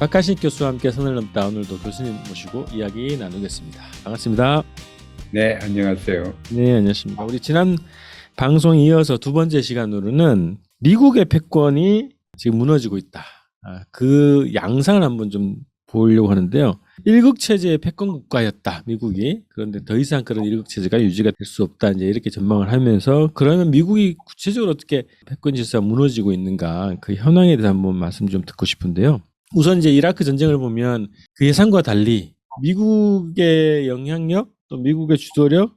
박하식 교수와 함께 선을 넘다 오늘도 교수님 모시고 이야기 나누겠습니다. 반갑습니다. 네, 안녕하세요. 네, 안녕하십니까. 우리 지난 방송 이어서 두 번째 시간으로는 미국의 패권이 지금 무너지고 있다. 아, 그 양상을 한번 좀 보려고 하는데요. 일국 체제의 패권 국가였다. 미국이 그런데 더 이상 그런 일국 체제가 유지가 될 수 없다. 이제 이렇게 전망을 하면서 그러면 미국이 구체적으로 어떻게 패권 질서가 무너지고 있는가 그 현황에 대해서 한번 말씀 좀 듣고 싶은데요. 우선 이제 이라크 전쟁을 보면 그 예상과 달리 미국의 영향력 또 미국의 주도력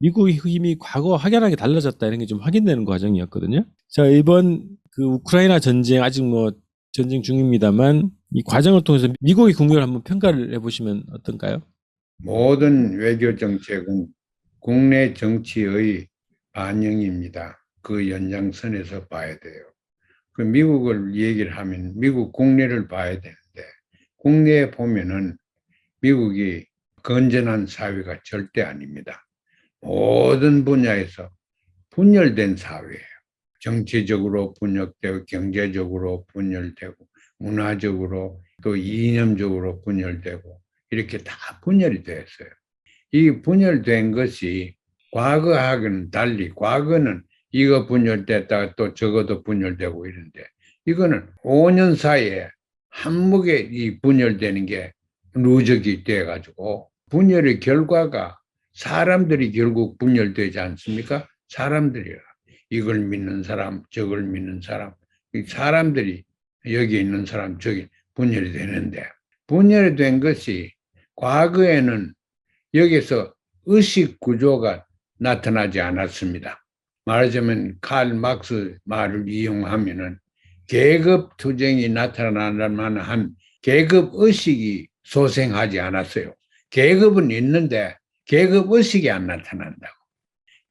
미국의 힘이 과거 확연하게 달라졌다 이런 게 좀 확인되는 과정이었거든요. 자 이번 그 우크라이나 전쟁 아직 뭐 전쟁 중입니다만 이 과정을 통해서 미국의 국력을 한번 평가를 해보시면 어떤가요? 모든 외교 정책은 국내 정치의 반영입니다. 그 연장선에서 봐야 돼요. 그 미국을 얘기를 하면 미국 국내를 봐야 되는데 국내에 보면은 미국이 건전한 사회가 절대 아닙니다. 모든 분야에서 분열된 사회예요. 정치적으로 분열되고 경제적으로 분열되고 문화적으로 또 이념적으로 분열되고 이렇게 다 분열이 됐어요. 이 분열된 것이 과거하고는 달리 과거는 이거 분열됐다가 또 저것도 분열되고 이런데 이거는 5년 사이에 한목에 이 분열되는 게 누적이 돼 가지고 분열의 결과가 사람들이 결국 분열되지 않습니까? 사람들이라 이걸 믿는 사람 저걸 믿는 사람 이 사람들이 여기 있는 사람 저기 분열이 되는데 분열이 된 것이 과거에는 여기서 의식 구조가 나타나지 않았습니다. 말하자면 칼 막스 말을 이용하면은 계급 투쟁이 나타날 만한 계급 의식이 소생하지 않았어요. 계급은 있는데 계급 의식이 안 나타난다고.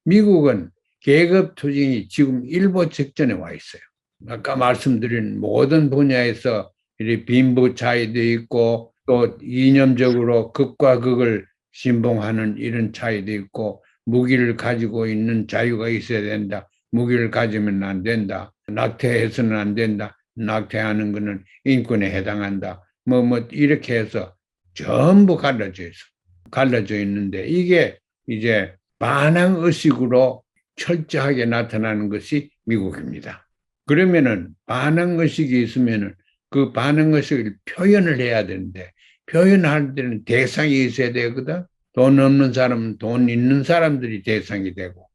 미국은 계급 투쟁이 지금 일보 직전에 와 있어요. 아까 말씀드린 모든 분야에서 이 빈부 차이도 있고 또 이념적으로 극과 극을 신봉하는 이런 차이도 있고 무기를 가지고 있는 자유가 있어야 된다. 무기를 가지면 안 된다. 낙태해서는 안 된다. 낙태하는 것은 인권에 해당한다. 뭐, 뭐, 이렇게 해서 전부 갈라져 있어. 갈라져 있는데 이게 이제 반항 의식으로 철저하게 나타나는 것이 미국입니다. 그러면은 반항 의식이 있으면은 그 반항 의식을 표현을 해야 되는데 표현할 때는 대상이 있어야 되거든. 돈 없는 사람은 돈 있는 사람들이 대상이 되고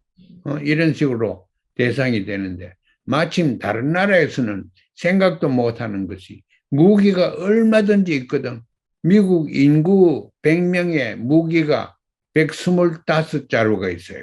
어, 이런 식으로 대상이 되는데 마침 다른 나라에서는 생각도 못하는 것이 무기가 얼마든지 있거든. 미국 인구 100명의 무기가 125자루가 있어요.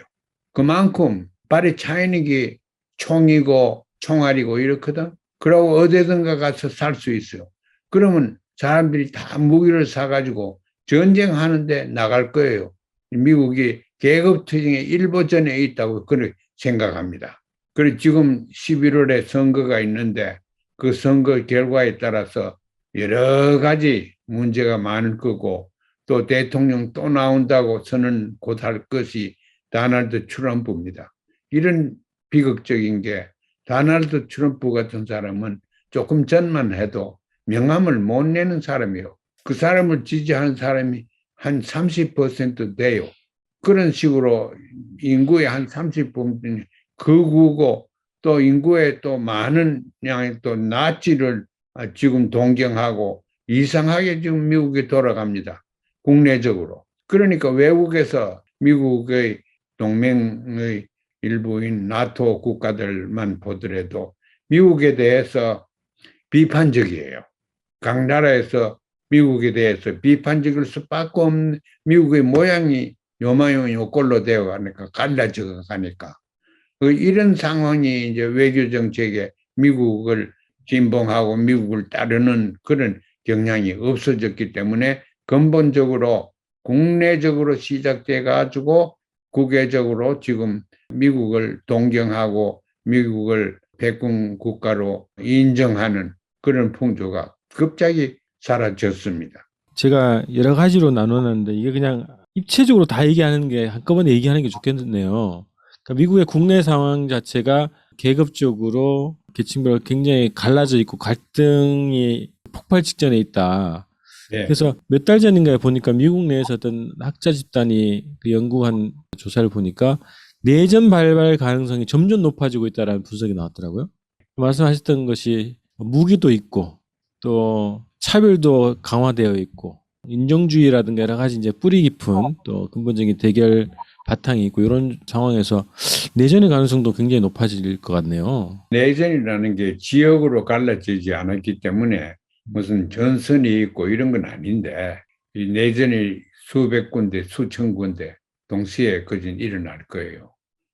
그만큼 발이 차이는 게 총이고 총알이고 이렇거든. 그러고 어디든가 가서 살 수 있어요. 그러면 사람들이 다 무기를 사가지고 전쟁하는데 나갈 거예요. 미국이 계급 투쟁의 일보전에 있다고 그렇게 생각합니다. 그리고 지금 11월에 선거가 있는데 그 선거 결과에 따라서 여러 가지 문제가 많을 거고 또 대통령 또 나온다고 선언 곧할 것이 다날드 트럼프입니다. 이런 비극적인 게 다날드 트럼프 같은 사람은 조금 전만 해도 명함을 못 내는 사람이에요. 그 사람을 지지하는 사람이 한 30% 돼요. 그런 식으로 인구의 한 30%는 극우고 또 인구의 또 많은 양의 또 나치를 지금 동경하고 이상하게 지금 미국이 돌아갑니다. 국내적으로. 그러니까 외국에서 미국의 동맹의 일부인 나토 국가들만 보더라도 미국에 대해서 비판적이에요. 각 나라에서 미국에 대해서 비판적일 수밖에 없는 미국의 모양이 요마요 요꼴로 되어 가니까 갈라져 가니까. 그 이런 상황이 이제 외교 정책에 미국을 진봉하고 미국을 따르는 그런 경향이 없어졌기 때문에 근본적으로 국내적으로 시작돼 가지고 국외적으로 지금 미국을 동경하고 미국을 백군 국가로 인정하는 그런 풍조가 갑자기 사라졌습니다. 제가 여러 가지로 나눴는데 이게 그냥 입체적으로 다 얘기하는 게 한꺼번에 얘기하는 게 좋겠네요. 그러니까 미국의 국내 상황 자체가 계급적으로 계층별로 굉장히 갈라져 있고 갈등이 폭발 직전에 있다. 예. 그래서 몇 달 전인가에 보니까 미국 내에서 어떤 학자 집단이 그 연구한 조사를 보니까 내전 발발 가능성이 점점 높아지고 있다라는 분석이 나왔더라고요. 말씀하셨던 것이 무기도 있고 또 차별도 강화되어 있고 인종주의라든가 여러 가지 이제 뿌리 깊은 또 근본적인 대결 바탕이 있고 이런 상황에서 내전의 가능성도 굉장히 높아질 것 같네요. 내전이라는 게 지역으로 갈라지지 않았기 때문에 무슨 전선이 있고 이런 건 아닌데 이 내전이 수백 군데 수천 군데 동시에 거진 일어날 거예요.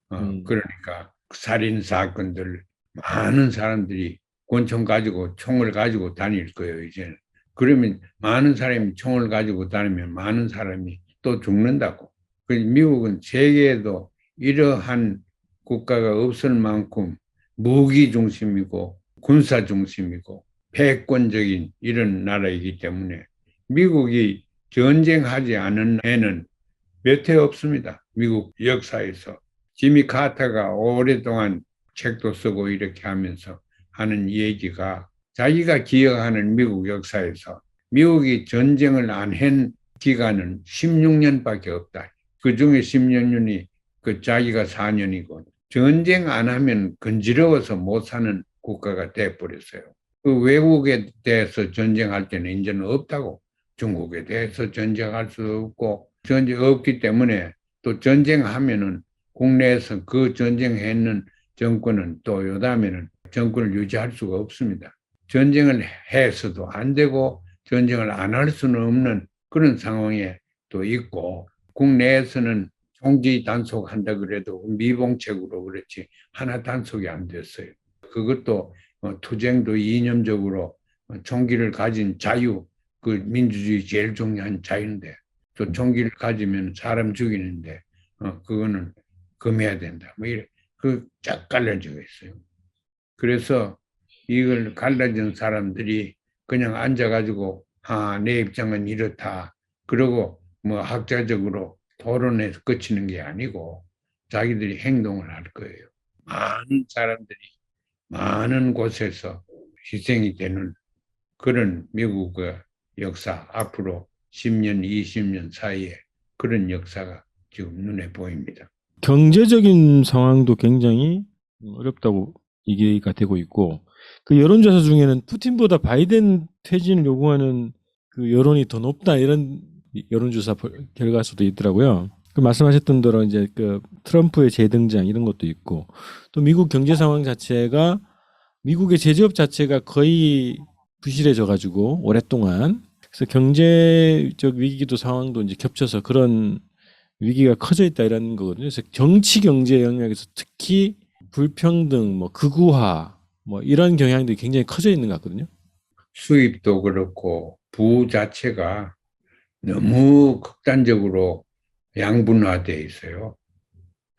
어, 음. 그러니까 살인 사건들 많은 사람들이 권총 가지고 총을 가지고 다닐 거예요 이제는. 그러면 많은 사람이 총을 가지고 다니면 많은 사람이 또 죽는다고. 그 미국은 세계에도 이러한 국가가 없을 만큼 무기 중심이고 군사 중심이고 패권적인 이런 나라이기 때문에 미국이 전쟁하지 않은 애는 몇 해 없습니다. 미국 역사에서. 지미 카터가 오랫동안 책도 쓰고 이렇게 하면서 하는 얘기가 자기가 기억하는 미국 역사에서 미국이 전쟁을 안 한 기간은 16년밖에 없다. 그 중에 16년이 그 자기가 4년이고 전쟁 안 하면 건지러워서 못 사는 국가가 돼버렸어요. 그 외국에 대해서 전쟁할 때는 이제는 없다고. 중국에 대해서 전쟁할 수 없고 전쟁 없기 때문에 또 전쟁하면은 국내에서 그 전쟁했는 정권은 또 요다음에는 정권을 유지할 수가 없습니다. 전쟁을 해서도 안 되고 전쟁을 안 할 수는 없는 그런 상황에 또 있고 국내에서는 총기 단속한다 그래도 미봉책으로 그렇지 하나 단속이 안 됐어요. 그것도 어, 투쟁도 이념적으로 어, 총기를 가진 자유, 그 민주주의 제일 중요한 자유인데 또 총기를 가지면 사람 죽이는데 어, 그거는 금해야 된다. 뭐 이래 그쫙 갈라져 있어요. 그래서 이걸 갈라진 사람들이 그냥 앉아가지고 아, 내 입장은 이렇다. 그러고 뭐 학자적으로 토론해서 끝이는 게 아니고 자기들이 행동을 할 거예요. 많은 사람들이 많은 곳에서 희생이 되는 그런 미국의 역사 앞으로 10년, 20년 사이에 그런 역사가 지금 눈에 보입니다. 경제적인 상황도 굉장히 어렵다고 얘기가 되고 있고 그 여론조사 중에는 푸틴보다 바이든 퇴진을 요구하는 그 여론이 더 높다 이런 여론조사 벌- 결과 수도 있더라고요. 그 말씀하셨던 대로 이제 그 트럼프의 재등장 이런 것도 있고 또 미국 경제 상황 자체가 미국의 제조업 자체가 거의 부실해져 가지고 오랫동안 그래서 경제적 위기도 상황도 이제 겹쳐서 그런 위기가 커져 있다 이런 거거든요. 그래서 정치 경제 영역에서 특히 불평등, 뭐 극우화, 뭐 이런 경향들이 굉장히 커져 있는 것 같거든요. 수입도 그렇고 부 자체가 너무 극단적으로 양분화돼 있어요.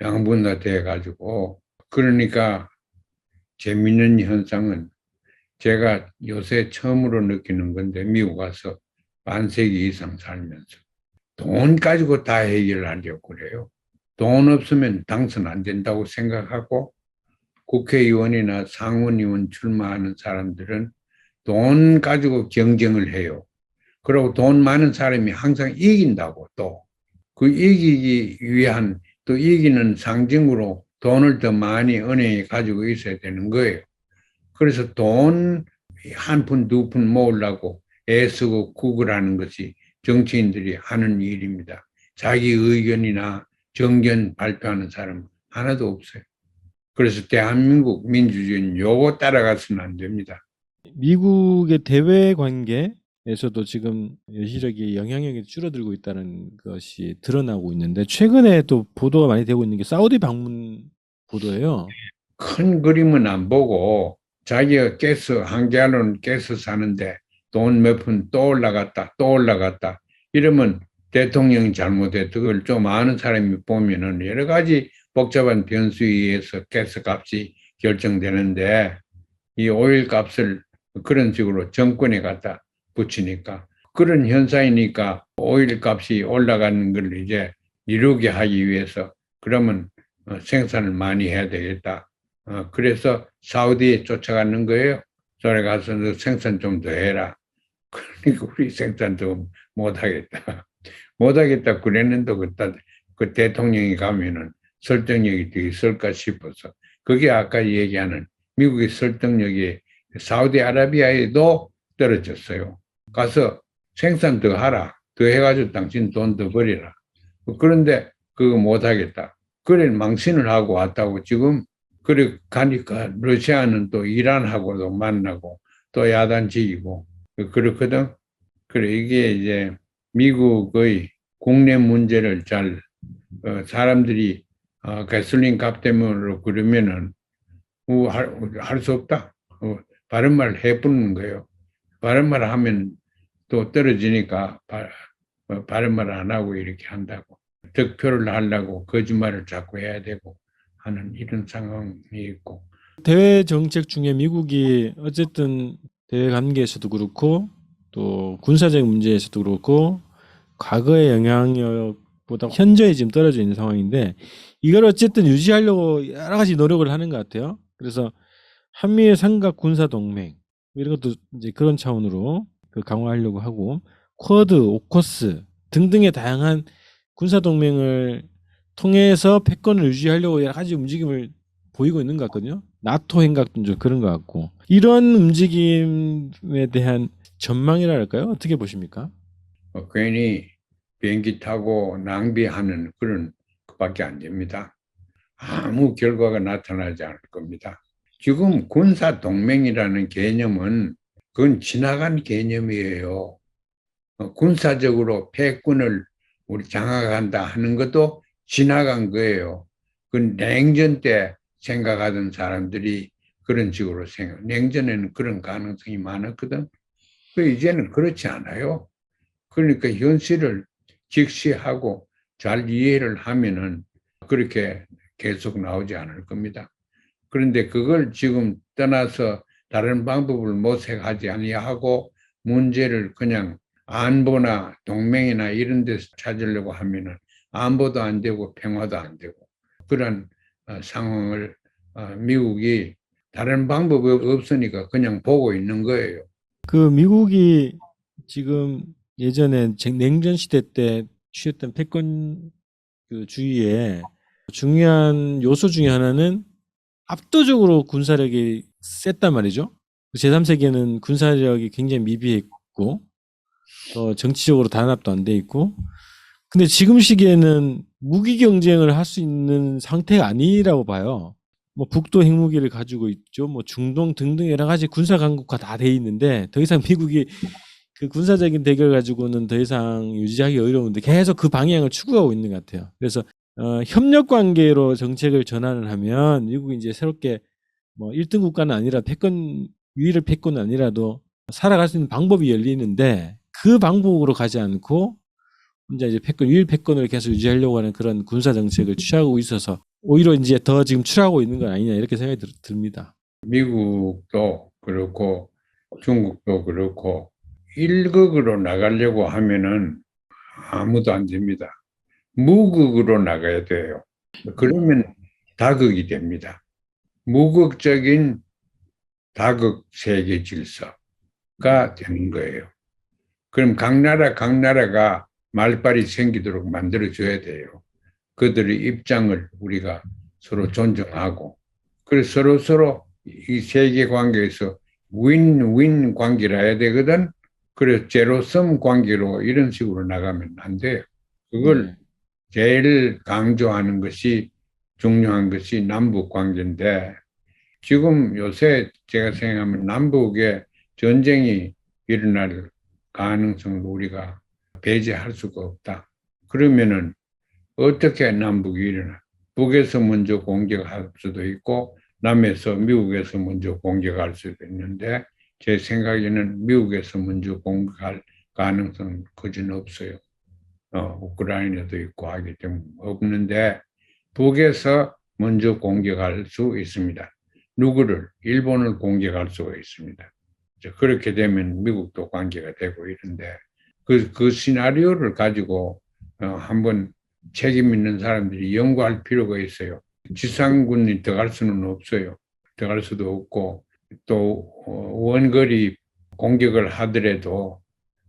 양분화돼 가지고 그러니까 재밌는 현상은 제가 요새 처음으로 느끼는 건데 미국 가서 반세기 이상 살면서 돈 가지고 다 해결하려고 그래요. 돈 없으면 당선 안 된다고 생각하고 국회의원이나 상원의원 출마하는 사람들은 돈 가지고 경쟁을 해요. 그리고 돈 많은 사람이 항상 이긴다고 또. 그 이기기 위한 또 이기는 상징으로 돈을 더 많이 은행에 가지고 있어야 되는 거예요. 그래서 돈 한 푼, 두 푼 모으려고 애쓰고 구글하는 것이 정치인들이 하는 일입니다. 자기 의견이나 정견 발표하는 사람 하나도 없어요. 그래서 대한민국 민주주의는 요거 따라가서는 안 됩니다. 미국의 대외 관계에서도 지금 여시력이 영향력이 줄어들고 있다는 것이 드러나고 있는데 최근에 또 보도가 많이 되고 있는 게 사우디 방문 보도예요. 큰 그림은 안 보고 자기가 가스 한 개알로는 가스 사는데 돈 몇 푼 또 올라갔다 또 올라갔다 이러면 대통령이 잘못했던 걸좀 아는 사람이 보면은 여러 가지 복잡한 변수에 의해서 가스 값이 결정되는데 이 오일 값을 그런 식으로 정권에 갖다 붙이니까 그런 현상이니까 오일 값이 올라가는 걸 이제 이루게 하기 위해서 그러면 어, 생산을 많이 해야 되겠다. 어, 그래서 사우디에 쫓아가는 거예요. 저래 가서 너 생산 좀 더 해라. 그러니까 우리 생산도 못하겠다. 못하겠다 그랬는데 그때 그 대통령이 가면은 설득력이 더 있을까 싶어서 그게 아까 얘기하는 미국의 설득력이 사우디아라비아에도 떨어졌어요. 가서 생산 더 하라. 더 해가지고 당신 돈 더 버리라. 그런데 그거 못하겠다. 그래 망신을 하고 왔다고 지금 그래 가니까 러시아는 또 이란하고도 만나고 또 야단치기고 그렇거든. 그래 이게 이제 미국의 국내 문제를 잘 어, 사람들이 어, 가솔린 값 때문에 그러면은 할수 없다. 어, 바른 말 해부는 거예요. 바른 말 하면 또 떨어지니까 바, 어, 바른 말 안 하고 이렇게 한다고. 득표를 하려고 거짓말을 자꾸 해야 되고 하는 이런 상황이 있고. 대외 정책 중에 미국이 어쨌든 대외 관계에서도 그렇고 또 군사적 문제에서도 그렇고 과거의 영향력 보다 현저히 지금 떨어져 있는 상황인데 이걸 어쨌든 유지하려고 여러 가지 노력을 하는 것 같아요. 그래서 한미의 삼각 군사 동맹 뭐 이런 것도 이제 그런 차원으로 그 강화하려고 하고 쿼드, 오커스 등등의 다양한 군사 동맹을 통해서 패권을 유지하려고 여러 가지 움직임을 보이고 있는 것 같거든요. 나토 행각도 좀 그런 것 같고 이런 움직임에 대한 전망이랄까요? 어떻게 보십니까? 어, 괜히 비행기 타고 낭비하는 그런 것밖에 안 됩니다. 아무 결과가 나타나지 않을 겁니다. 지금 군사 동맹이라는 개념은 그건 지나간 개념이에요. 어, 군사적으로 패권을 우리 장악한다 하는 것도 지나간 거예요. 그 냉전 때 생각하던 사람들이 그런 식으로 생각. 냉전에는 그런 가능성이 많았거든. 그 이제는 그렇지 않아요. 그러니까 현실을 직시하고 잘 이해를 하면은 그렇게 계속 나오지 않을 겁니다. 그런데 그걸 지금 떠나서 다른 방법을 모색하지 아니하고 문제를 그냥 안보나 동맹이나 이런 데서 찾으려고 하면은 안보도 안 되고 평화도 안 되고 그런 어, 상황을 어, 미국이 다른 방법이 없으니까 그냥 보고 있는 거예요. 그 미국이 지금 예전에 쟁- 냉전 시대 때 취했던 패권 그 주의에 중요한 요소 중에 하나는 압도적으로 군사력이 셌단 말이죠. 제3세계는 군사력이 굉장히 미비했고 또 정치적으로 단합도 안 돼 있고 근데 지금 시기에는 무기 경쟁을 할 수 있는 상태가 아니라고 봐요. 뭐 북도 핵무기를 가지고 있죠. 뭐 중동 등등 여러 가지 군사 강국화 다 돼 있는데 더 이상 미국이 그 군사적인 대결 가지고는 더 이상 유지하기 어려운데 계속 그 방향을 추구하고 있는 것 같아요. 그래서 어, 협력 관계로 정책을 전환을 하면 미국이 이제 새롭게 뭐 1등 국가는 아니라 패권 유일의 패권은 아니라도 살아갈 수 있는 방법이 열리는데 그 방법으로 가지 않고 혼자 이제 패권 유일 패권을 계속 유지하려고 하는 그런 군사 정책을 취하고 있어서 오히려 이제 더 지금 취하고 있는 건 아니냐 이렇게 생각이 들, 듭니다. 미국도 그렇고 중국도 그렇고 일극으로 나가려고 하면은 아무도 안 됩니다. 무극으로 나가야 돼요. 그러면 다극이 됩니다. 무극적인 다극 세계 질서가 되는 거예요. 그럼 각 나라 각 나라가 말빨이 생기도록 만들어 줘야 돼요. 그들의 입장을 우리가 서로 존중하고 그래서 서로 서로 이 세계 관계에서 윈윈 관계를 해야 되거든. 그래서 제로섬 관계로 이런 식으로 나가면 안 돼요. 그걸 네. 제일 강조하는 것이 중요한 것이 남북 관계인데 지금 요새 제가 생각하면 남북에 전쟁이 일어날 가능성을 우리가 배제할 수가 없다. 그러면은 어떻게 남북이 일어나? 북에서 먼저 공격할 수도 있고 남에서 미국에서 먼저 공격할 수도 있는데 제 생각에는 미국에서 먼저 공격할 가능성은 거진 없어요. 어, 우크라이나도 있고 하기 때문에 없는데 북에서 먼저 공격할 수 있습니다. 누구를 일본을 공격할 수가 있습니다. 그렇게 되면 미국도 관계가 되고 이런데 그, 그 시나리오를 가지고 어, 한번 책임 있는 사람들이 연구할 필요가 있어요. 지상군이 들어갈 수는 없어요. 들어갈 수도 없고 또 어, 원거리 공격을 하더라도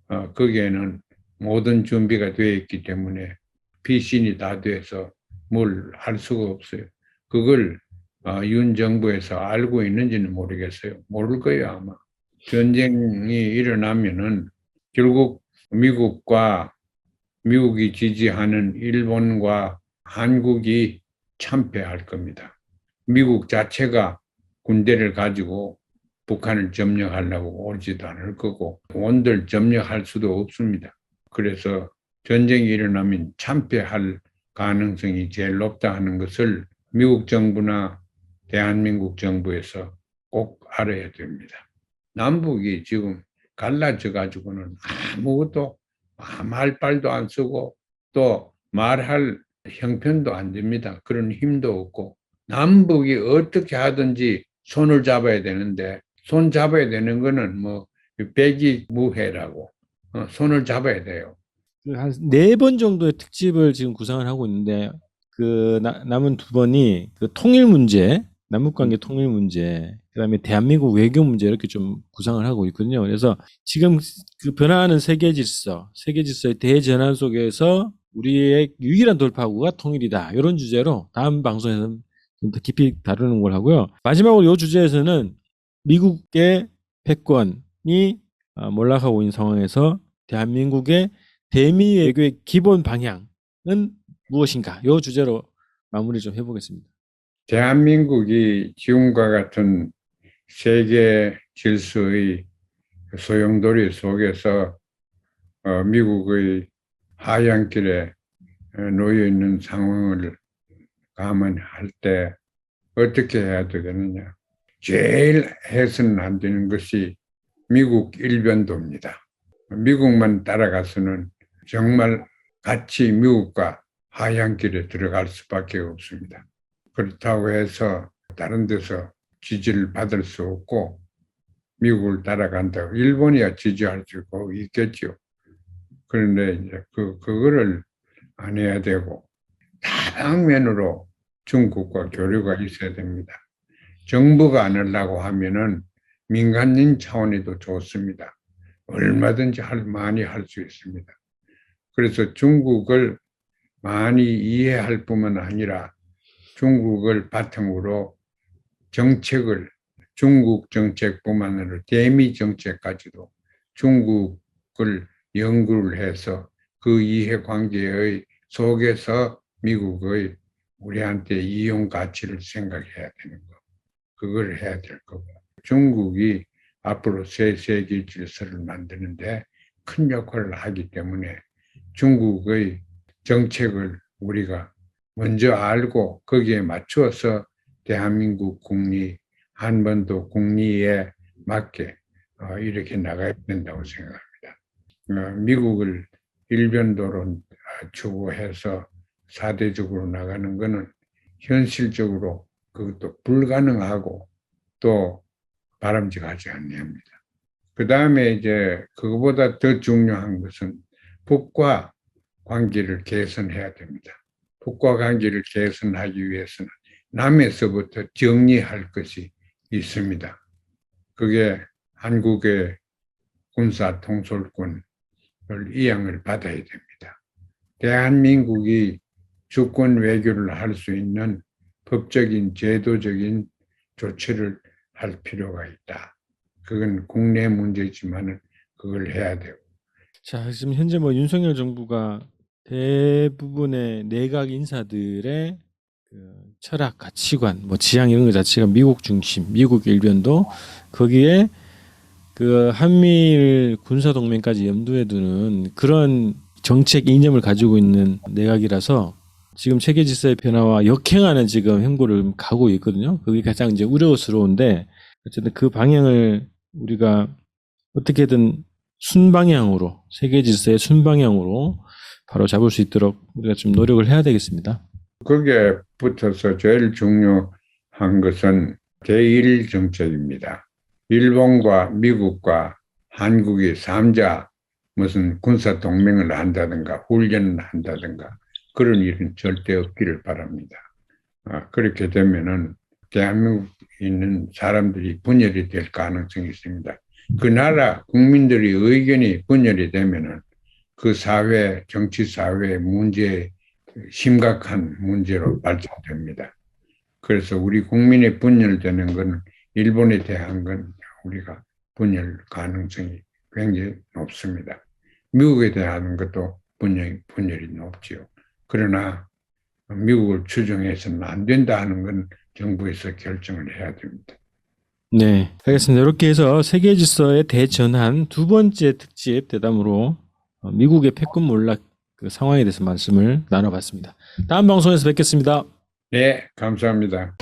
어, 거기에는 모든 준비가 되어 있기 때문에 피신이 다 돼서 뭘 할 수가 없어요. 그걸 어, 윤 정부에서 알고 있는지는 모르겠어요. 모를 거예요 아마. 전쟁이 일어나면은 결국 미국과 미국이 지지하는 일본과 한국이 참패할 겁니다. 미국 자체가 군대를 가지고 북한을 점령하려고 오지도 않을 거고 원들 점령할 수도 없습니다. 그래서 전쟁이 일어나면 참패할 가능성이 제일 높다 하는 것을 미국 정부나 대한민국 정부에서 꼭 알아야 됩니다. 남북이 지금 갈라져 가지고는 아무것도 말 발도 안 쓰고 또 말할 형편도 안 됩니다. 그런 힘도 없고 남북이 어떻게 하든지 손을 잡아야 되는데 손 잡아야 되는 거는 뭐 백이 무해라고 어, 손을 잡아야 돼요. 그한네 번 정도의 특집을 지금 구상을 하고 있는데 그 나- 남은 두 번이 그 통일 문제, 남북 관계 통일 문제, 그다음에 대한민국 외교 문제 이렇게 좀 구상을 하고 있거든요. 그래서 지금 그 변화하는 세계 질서, 세계 질서의 대전환 속에서 우리의 유일한 돌파구가 통일이다. 이런 주제로 다음 방송에서 좀 더 깊이 다루는 걸 하고요. 마지막으로 이 주제에서는 미국의 패권이 어, 몰락하고 있는 상황에서 대한민국의 대미 외교의 기본 방향은 무엇인가? 이 주제로 마무리 좀 해보겠습니다. 대한민국이 지금과 같은 세계 질서의 소용돌이 속에서 어, 미국의 하얀길에 어, 놓여 있는 상황을 감안할 때 어떻게 해야 되겠느냐? 제일 해서는 안 되는 것이 미국 일변도입니다. 미국만 따라가서는 정말 같이 미국과 하얀길에 들어갈 수밖에 없습니다. 그렇다고 해서 다른 데서 지지를 받을 수 없고 미국을 따라간다고 일본이야 지지할 수 있겠죠. 그런데 이제 그 그거를 안 해야 되고 다방면으로 중국과 교류가 있어야 됩니다. 정부가 안 하려고 하면은 민간인 차원에도 좋습니다. 얼마든지 할 많이 할 수 있습니다. 그래서 중국을 많이 이해할 뿐만 아니라 중국을 바탕으로 정책을 중국 정책뿐만 아니라 대미 정책까지도 중국을 연구를 해서 그 이해관계의 속에서 미국의 우리한테 이용 가치를 생각해야 되는 거. 그걸 해야 될 거고. 중국이 앞으로 새 세계 질서를 만드는데 큰 역할을 하기 때문에 중국의 정책을 우리가 먼저 알고 거기에 맞추어서 대한민국 국리, 한반도 국리에 맞게 어, 이렇게 나가야 된다고 생각합니다. 어, 미국을 일변도로 어, 추구해서 사대적으로 나가는 것은 현실적으로 그것도 불가능하고 또 바람직하지 않습니다. 그 다음에 이제 그거보다 더 중요한 것은 북과 관계를 개선해야 됩니다. 북과 관계를 개선하기 위해서는 남에서부터 정리할 것이 있습니다. 그게 한국의 군사 통솔권을 이양을 받아야 됩니다. 대한민국이 주권 외교를 할 수 있는 법적인 제도적인 조치를 할 필요가 있다. 그건 국내 문제지만은 그걸 해야 되고 자, 지금 현재 뭐 윤석열 정부가 대부분의 내각 인사들의 그 철학, 가치관, 뭐 지향 이런 것 자체가 미국 중심, 미국 일변도 거기에 그 한미일 군사 동맹까지 염두에 두는 그런 정책 이념을 가지고 있는 내각이라서 지금 세계 질서의 변화와 역행하는 지금 행보를 가고 있거든요. 그게 가장 이제 우려스러운데 어쨌든 그 방향을 우리가 어떻게든 순방향으로 세계 질서의 순방향으로 바로 잡을 수 있도록 우리가 좀 노력을 해야 되겠습니다. 거기에 붙어서 제일 중요한 것은 제1 정책입니다. 일본과 미국과 한국이 삼자 무슨 군사 동맹을 한다든가 훈련을 한다든가 그런 일은 절대 없기를 바랍니다. 아, 그렇게 되면은 대한민국에 있는 사람들이 분열이 될 가능성이 있습니다. 그 나라 국민들의 의견이 분열이 되면은 그 사회, 정치 사회 문제 심각한 문제로 발전됩니다. 그래서 우리 국민의 분열되는 건 일본에 대한 건 우리가 분열 가능성이 굉장히 높습니다. 미국에 대한 것도 분열, 분열이 높지요. 그러나 미국을 추종해서는 안 된다 하는 건 정부에서 결정을 해야 됩니다. 네, 알겠습니다. 이렇게 해서 세계 질서의 대전환 두 번째 특집 대담으로 어, 미국의 패권 몰락 그 상황에 대해서 말씀을 나눠봤습니다. 다음 방송에서 뵙겠습니다. 네, 감사합니다.